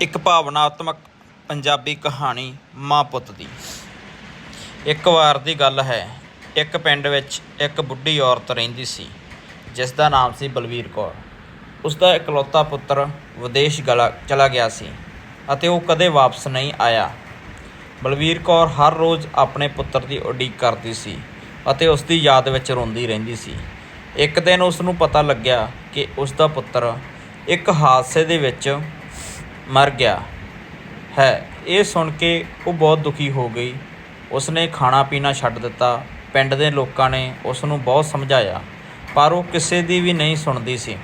ਇੱਕ ਭਾਵਨਾਤਮਕ ਪੰਜਾਬੀ ਕਹਾਣੀ ਮਾਂ ਪੁੱਤ ਦੀ। ਇੱਕ ਵਾਰ ਦੀ ਗੱਲ ਹੈ, ਇੱਕ ਪਿੰਡ ਵਿੱਚ ਇੱਕ ਬੁੱਢੀ ਔਰਤ ਰਹਿੰਦੀ ਸੀ, ਜਿਸ ਦਾ ਨਾਮ ਸੀ ਬਲਵੀਰ ਕੌਰ। ਉਸ ਦਾ ਇਕਲੌਤਾ ਪੁੱਤਰ ਵਿਦੇਸ਼ ਗਲਾ, ਚਲਾ ਗਿਆ ਸੀ ਅਤੇ ਉਹ ਕਦੇ ਵਾਪਸ ਨਹੀਂ ਆਇਆ। ਬਲਵੀਰ ਕੌਰ ਹਰ ਰੋਜ਼ ਆਪਣੇ ਪੁੱਤਰ ਦੀ ਉਡੀਕ ਕਰਦੀ ਸੀ ਅਤੇ ਉਸ ਦੀ ਯਾਦ ਵਿੱਚ ਰੋਂਦੀ ਰਹਿੰਦੀ ਸੀ। ਇੱਕ ਦਿਨ ਉਸ ਨੂੰ ਪਤਾ ਲੱਗਿਆ ਕਿ ਉਸ ਦਾ ਪੁੱਤਰ ਇੱਕ ਹਾਦਸੇ ਦੇ ਵਿੱਚ ਮਰ ਗਿਆ ਹੈ। ਇਹ ਸੁਣ ਕੇ ਉਹ ਬਹੁਤ ਦੁਖੀ ਹੋ ਗਈ। ਉਸਨੇ ਖਾਣਾ ਪੀਣਾ ਛੱਡ ਦਿੱਤਾ। ਪਿੰਡ ਦੇ ਲੋਕਾਂ ਨੇ ਉਸ ਨੂੰ ਬਹੁਤ ਸਮਝਾਇਆ, ਪਰ ਉਹ ਕਿਸੇ ਦੀ ਵੀ ਨਹੀਂ ਸੁਣਦੀ ਸੀ।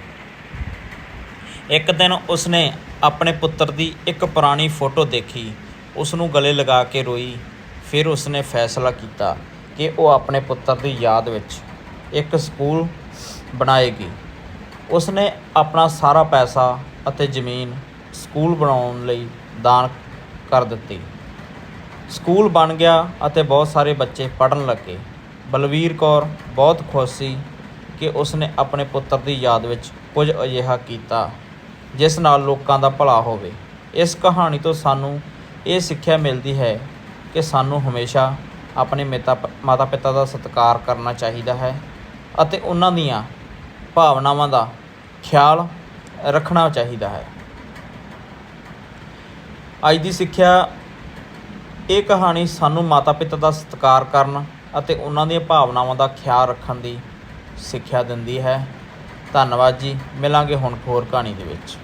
ਇੱਕ ਦਿਨ ਉਸਨੇ ਆਪਣੇ ਪੁੱਤਰ ਦੀ ਇੱਕ ਪੁਰਾਣੀ ਫੋਟੋ ਦੇਖੀ। ਉਸ ਨੂੰ ਗਲੇ ਲਗਾ ਕੇ ਰੋਈ। ਫਿਰ ਉਸਨੇ ਫੈਸਲਾ ਕੀਤਾ ਕਿ ਉਹ ਆਪਣੇ ਪੁੱਤਰ ਦੀ ਯਾਦ ਵਿੱਚ ਇੱਕ ਸਕੂਲ ਬਣਾਏਗੀ। ਉਸਨੇ ਆਪਣਾ ਸਾਰਾ ਪੈਸਾ ਅਤੇ ਜ਼ਮੀਨ ਸਕੂਲ ਬਣਾਉਣ ਲਈ ਦਾਨ ਕਰ ਦਿੱਤੀ। ਸਕੂਲ ਬਣ ਗਿਆ ਅਤੇ ਬਹੁਤ ਸਾਰੇ ਬੱਚੇ ਪੜ੍ਹਨ ਲੱਗੇ। ਬਲਵੀਰ ਕੌਰ ਬਹੁਤ ਖੁਸ਼ ਸੀ ਕਿ ਉਸਨੇ ਆਪਣੇ ਪੁੱਤਰ ਦੀ ਯਾਦ ਵਿੱਚ ਕੁਝ ਅਜਿਹਾ ਕੀਤਾ, ਜਿਸ ਨਾਲ ਲੋਕਾਂ ਦਾ ਭਲਾ ਹੋਵੇ। ਇਸ ਕਹਾਣੀ ਤੋਂ ਸਾਨੂੰ ਇਹ ਸਿੱਖਿਆ ਮਿਲਦੀ ਹੈ ਕਿ ਸਾਨੂੰ ਹਮੇਸ਼ਾ ਆਪਣੇ ਮੇਤਾ ਮਾਤਾ ਪਿਤਾ ਦਾ ਸਤਿਕਾਰ ਕਰਨਾ ਚਾਹੀਦਾ ਹੈ ਅਤੇ ਉਹਨਾਂ ਦੀਆਂ ਭਾਵਨਾਵਾਂ ਦਾ ਖਿਆਲ ਰੱਖਣਾ ਚਾਹੀਦਾ ਹੈ। ਅੱਜ ਦੀ ਸਿੱਖਿਆ ਇਹ ਕਹਾਣੀ ਸਾਨੂੰ ਮਾਤਾ ਪਿਤਾ ਦਾ ਸਤਿਕਾਰ ਕਰਨ ਅਤੇ ਉਹਨਾਂ ਦੀਆਂ ਭਾਵਨਾਵਾਂ ਦਾ ਖਿਆਲ ਰੱਖਣ ਦੀ ਸਿੱਖਿਆ ਦਿੰਦੀ ਹੈ। ਧੰਨਵਾਦ ਜੀ। ਮਿਲਾਂਗੇ ਹੁਣ ਹੋਰ ਕਹਾਣੀ ਦੇ ਵਿੱਚ।